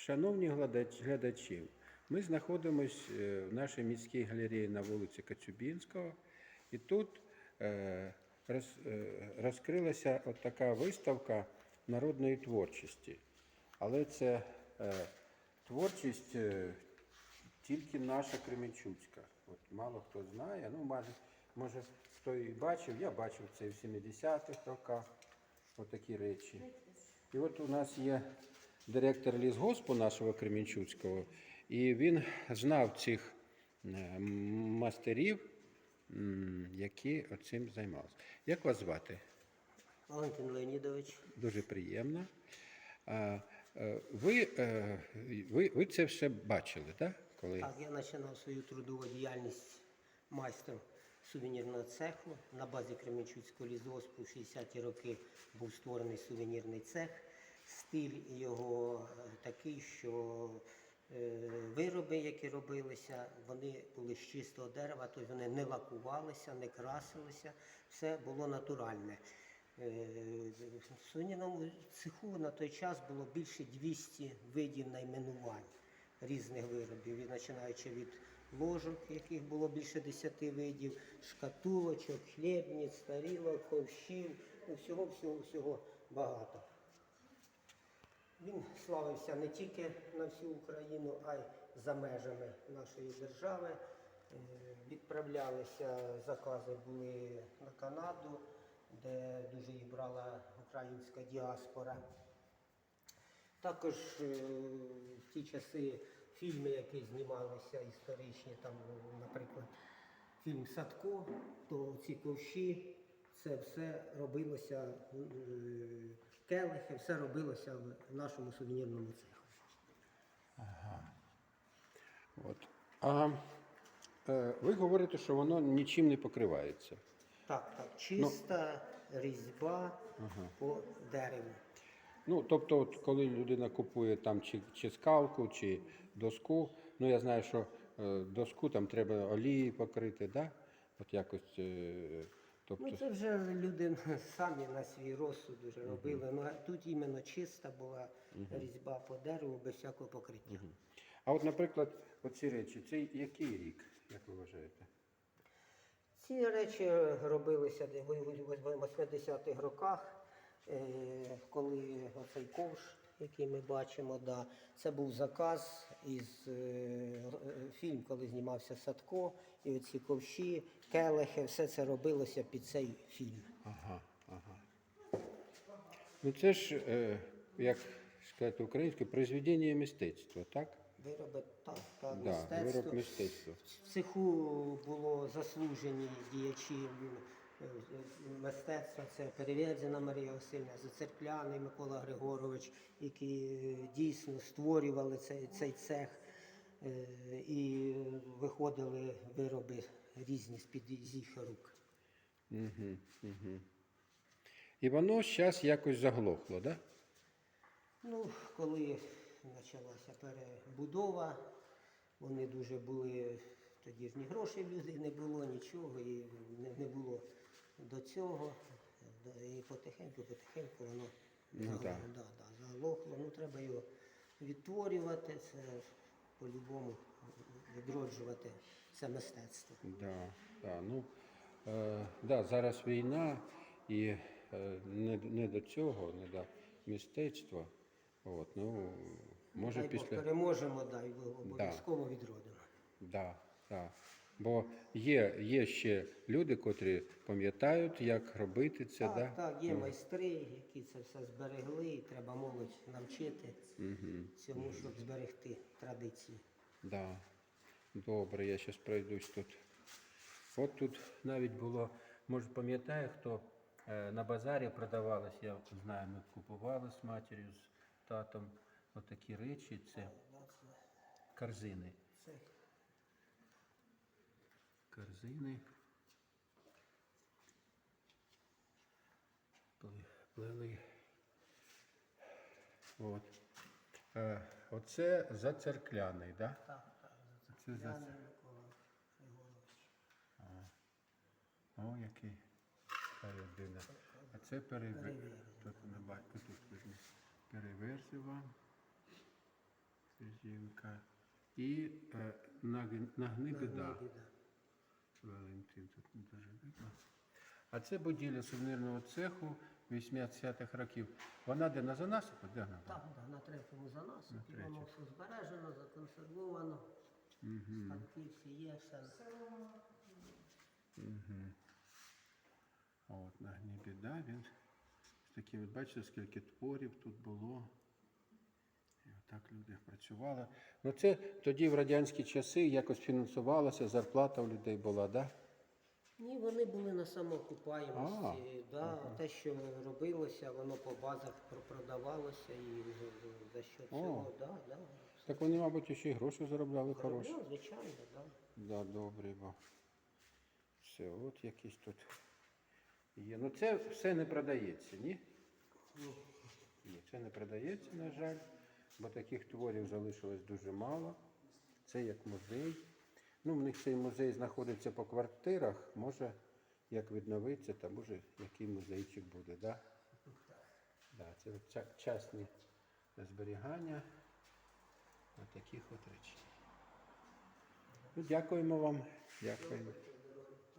Шановні глядачі, ми знаходимося в нашій міській галереї на вулиці Коцюбінського, і тут е, е, розкрилася от така виставка народної творчості. Але це е, творчість е, тільки наша Кременчуцька. От мало хто знає, ну може, може хто і бачив, я бачив це в 70-х роках, отакі речі. І от у нас є директор лісгоспу нашого Кремінчуцького, і він знав цих е, мастерів, які цим займалися. Як вас звати? Валентин Леонідович. Дуже приємно. Е, ви, е, ви, ви це все бачили, так? Коли... Так, я починав свою трудову діяльність майстром сувенірного цеху. На базі Кременчуцького лісгоспу в 60-ті роки був створений сувенірний цех. Стиль його е, такий, що е, вироби, які робилися, вони були з чистого дерева, тобто вони не лакувалися, не красилися, все було натуральне. Е, В сувенірному цеху на той час було більше 200 видів найменувань різних виробів, починаючи від ложок, яких було більше 10 видів, шкатулочок, хлібниць, тарілок, ковшів, ну, всього, всього, всього багато. Він славився не тільки на всю Україну, а й за межами нашої держави. Е, Відправлялися закази були на Канаду, де дуже їх брала українська діаспора. Також е, в ті часи фільми, які знімалися історичні, там, наприклад, фільм Садко, то ці ковші, це все робилося, е, келихи, все робилося в нашому сувенірному цеху. От. А е, ви говорите, що воно нічим не покривається. Так, так, чиста різьба по дереву. Ну, тобто, от, коли людина купує там чи, чи скалку, чи доску, ну я знаю, що е, доску там треба олії покрити, да? От якось. Е, тобто, Ну, це вже люди самі на свій розсуд вже робили. Ну, а тут іменно чиста була різьба по дереву без всякого покриття. А от, наприклад, оці речі, це який рік, як ви вважаєте? Ці речі робилися в 80-х роках, е, коли оцей ковш, який ми бачимо, да, це був заказ із е, е, фільм, коли знімався Садко, і оці ковші, келихи, все це робилося під цей фільм. Ага, ага. Ну це ж, е, як сказати українською, произведення мистецтва, так? Вироби так, так, Да, мистецтво. вироб мистецтва. В цеху було заслужені діячі мистецтва. Це Перевєрзіна Марія Васильівна, Зацеркляний Микола Григорович, які е, дійсно створювали цей, цей цех е, і виходили вироби різні з-під їх рук. Угу, угу. І воно зараз якось заглохло, так? Да? Ну, коли почалася перебудова, вони дуже були, тоді ж ні грошей в людей не було, нічого, і не, не було до цього. І потихеньку, потихеньку воно Ну, так. да, да, заглохло. Ну, треба його відтворювати, це по-любому відроджувати це мистецтво. Да, да, ну, е, да, зараз війна і е, не, не до цього, не до мистецтва. От, ну, може Дай після. переможемо, да, і обов'язково відродимо. Да, да. Бо є, є ще люди, котрі пам'ятають, як робити це. Так, да? так, є майстри, які це все зберегли, і треба молодь навчити цьому, щоб зберегти традиції. Да. Добре, я зараз пройдусь тут. От тут навіть було, може пам'ятає, хто е, на базарі продавалось, я знаю, ми купували з матір'ю, з татом отакі речі, це корзини. Це Корзини. Пле- От. Е, оце зацеркляний, да? так, так. Це за... Яний Микола Григорович. О, який людина. А це перевер... Тут не бачу, тут видно. Переверзі вам. Жінка. І е, нагни, нагни біда. Біда. Валентин тут не дуже видно. А це будівля сувенірного цеху 80-х років. Вона де на занасипу? Де вона? Так, так, на третьому заносу. На воно все збережено, законсервовано. Станки всі є, все. А от нагні біда, він з таким, от бачите, скільки творів тут було. І отак люди працювали. Ну це тоді в радянські часи якось фінансувалося, зарплата у людей була, так? Да? Ні, вони були на самоокупаємості. Да, Те, що робилося, воно по базах продавалося і за- за що цього, да, да. Так вони, мабуть, ще й гроші заробляли хороші. Ну, звичайно, да. Да, добре, бо все, от якісь тут є. Ну це все не продається, ні? Ні. Ні, це не продається, на жаль, бо таких творів залишилось дуже мало. Це як музей. Ну, в них цей музей знаходиться по квартирах. Може, як відновиться, там може який музейчик буде, да? Да, це частні зберігання от таких от речей. Ну, дякуємо вам. Дякуємо.